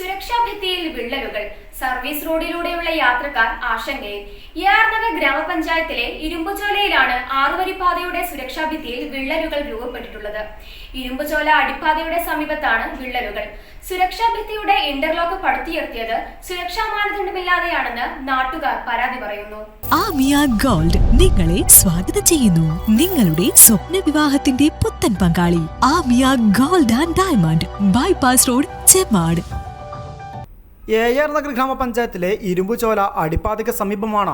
സുരക്ഷാ ഭിത്തിയിൽ വിള്ളലുകൾ സർവീസ് റോഡിലൂടെയുള്ള യാത്രക്കാർ ആശങ്കയിൽ. യാർനഗർ ഗ്രാമപഞ്ചായത്തിലെ ഇരുമ്പുചോലയിലാണ് ആറുവരിപ്പാതയുടെ സുരക്ഷാ ഭിത്തിയിൽ വിള്ളലുകൾ രൂപപ്പെട്ടിട്ടുള്ളത്. ഇരുമ്പുചോല അടിപ്പാതയുടെ സമീപത്താണ് വിള്ളലുകൾ. സുരക്ഷാ ഭിത്തിയുടെ ഇന്റർലോക്ക് പടുത്തുയർത്തിയത് സുരക്ഷാ മാനദണ്ഡമില്ലാതെയാണെന്ന് നാട്ടുകാർ പരാതി പറയുന്നു. ആമിയ ഗോൾഡ് നിങ്ങളെ സ്വാഗതം ചെയ്യുന്നു. നിങ്ങളുടെ സ്വപ്ന വിവാഹത്തിന്റെ പുത്തൻ പങ്കാളി Amiya gold and diamond bypass road Chemmad R Nagar ഗ്രാമപഞ്ചായത്തിലെ ഇരുമ്പുചോല അടിപ്പാതയ്ക്ക് സമീപമാണ്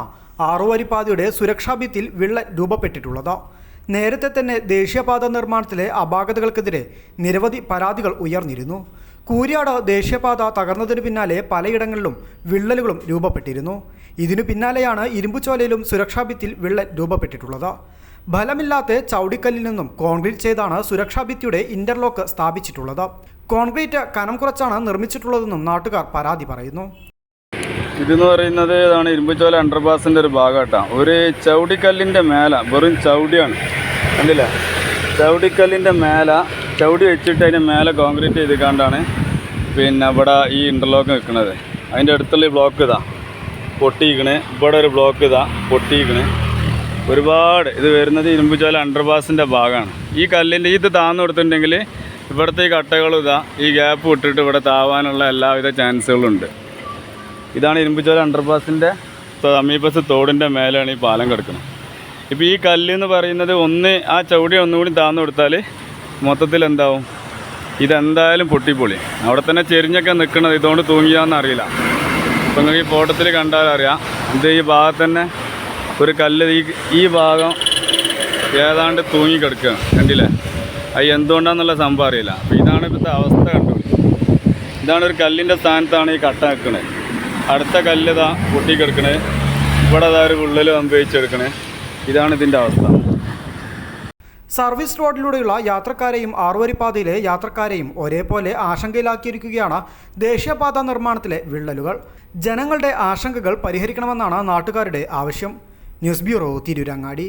ആറുവരിപ്പാതയുടെ സുരക്ഷാഭിത്തിൽ വിള്ളൽ രൂപപ്പെട്ടിട്ടുള്ളത്. നേരത്തെ തന്നെ ദേശീയപാത നിർമ്മാണത്തിലെ അപാകതകൾക്കെതിരെ നിരവധി പരാതികൾ ഉയർന്നിരുന്നു. കൂരിയാട് ദേശീയപാത തകർന്നതിനു പിന്നാലെ പലയിടങ്ങളിലും വിള്ളലുകളും രൂപപ്പെട്ടിരുന്നു. ഇതിനു പിന്നാലെയാണ് ഇരുമ്പുചോലയിലും സുരക്ഷാഭിത്തിയിൽ വിള്ളൽ രൂപപ്പെട്ടിട്ടുള്ളത്. ഫലമില്ലാത്ത ചൗടിക്കല്ലിൽ നിന്നും കോൺക്രീറ്റ് ചെയ്താണ് സുരക്ഷാഭിത്തിയുടെ ഇന്റർലോക്ക് സ്ഥാപിച്ചിട്ടുള്ളത്. കോൺക്രീറ്റ് കനം കുറച്ചാണ് നിർമ്മിച്ചിട്ടുള്ളതെന്നും നാട്ടുകാർ പരാതി പറയുന്നു. ഇതെന്ന് പറയുന്നത് ഇതാണ് ഇരുമ്പുചോല അണ്ടർപാസിന്റെ ഒരു ഭാഗമായിട്ടാണ് ഒരു ചവിടിക്കല്ലിന്റെ മേല വെറും ചവിടിയാണ് കണ്ടില്ലേ? ചവിടിക്കല്ലിന്റെ മേല ചവിടി വെച്ചിട്ട് അതിന്റെ മേലെ കോൺക്രീറ്റ് ചെയ്ത് കണ്ടാണ് പിന്നെ ഇവിടെ ഈ ഇന്റർലോക്ക് നിൽക്കുന്നത്. അതിന്റെ അടുത്തുള്ള ബ്ലോക്ക് ഇതാ. പൊട്ടിയിക്കണ്. ഇവിടെ ഒരു ബ്ലോക്ക് ഇതാ. പൊട്ടിയിക്കണ്. ഒരുപാട് ഇത് വരുന്നത് ഇരുമ്പുചോല അണ്ടർപാസിന്റെ ഭാഗമാണ് ഈ കല്ലിന്റെ ഇത് താന്നു കൊടുത്തിട്ടുണ്ടെങ്കിൽ ഇവിടുത്തെ ഈ കട്ടകളും ഇതാ ഈ ഗ്യാപ്പ് വിട്ടിട്ട് ഇവിടെ താവാനുള്ള എല്ലാവിധ ചാൻസുകളും ഉണ്ട് ഇതാണ് ഇരുമ്പുചോല അണ്ടർപാസിന്റെ സമീപസ് തോടിന്റെ മേലെയാണ് ഈ പാലം കിടക്കുന്നത്. ഇപ്പോൾ ഈ കല്ല് എന്ന് പറയുന്നത് ഒന്ന് ആ ചവിടി ഒന്നുകൂടി താന്നു കൊടുത്താൽ മൊത്തത്തിൽ എന്താവും? ഇതെന്തായാലും പൊട്ടിപ്പൊളി. അവിടെ തന്നെ ചെരിഞ്ഞൊക്കെ നിൽക്കുന്നത് ഇതുകൊണ്ട് തൂങ്ങിയാന്ന് അറിയില്ല. നിങ്ങൾക്ക് ഈ ഫോട്ടത്തിൽ കണ്ടാൽ അറിയാം. ഇത് ഈ ഭാഗത്ത് തന്നെ ഒരു കല്ല് ഈ ഈ ഭാഗം ഏതാണ്ട് തൂങ്ങി കിടക്കുകയാണ്. കണ്ടില്ലേ? അത് എന്തുകൊണ്ടാന്നുള്ള സംഭവം അറിയില്ല. അപ്പോൾ ഇതാണ് ഇപ്പോഴത്തെ അവസ്ഥ കണ്ടു? ഇതാണ് ഒരു കല്ലിന്റെ സ്ഥാനത്താണ് ഈ കട്ട നിൽക്കുന്നത് അടുത്ത കല്ല് ഇതാ പൊട്ടിക്കെടുക്കണേ. ഇവിടെ അതാ ഒരു ഉള്ളിൽ സംഭവിച്ചെടുക്കണേ. ഇതാണ് ഇതിന്റെ അവസ്ഥ. സർവീസ് റോഡിലൂടെയുള്ള യാത്രക്കാരെയും ആറുവരിപ്പാതയിലെ യാത്രക്കാരെയും ഒരേപോലെ ആശങ്കയിലാക്കിയിരിക്കുകയാണ് ദേശീയപാത നിർമ്മാണത്തിലെ വിള്ളലുകൾ. ജനങ്ങളുടെ ആശങ്കകൾ പരിഹരിക്കണമെന്നാണ് നാട്ടുകാരുടെ ആവശ്യം. News bureau Tirurangadi.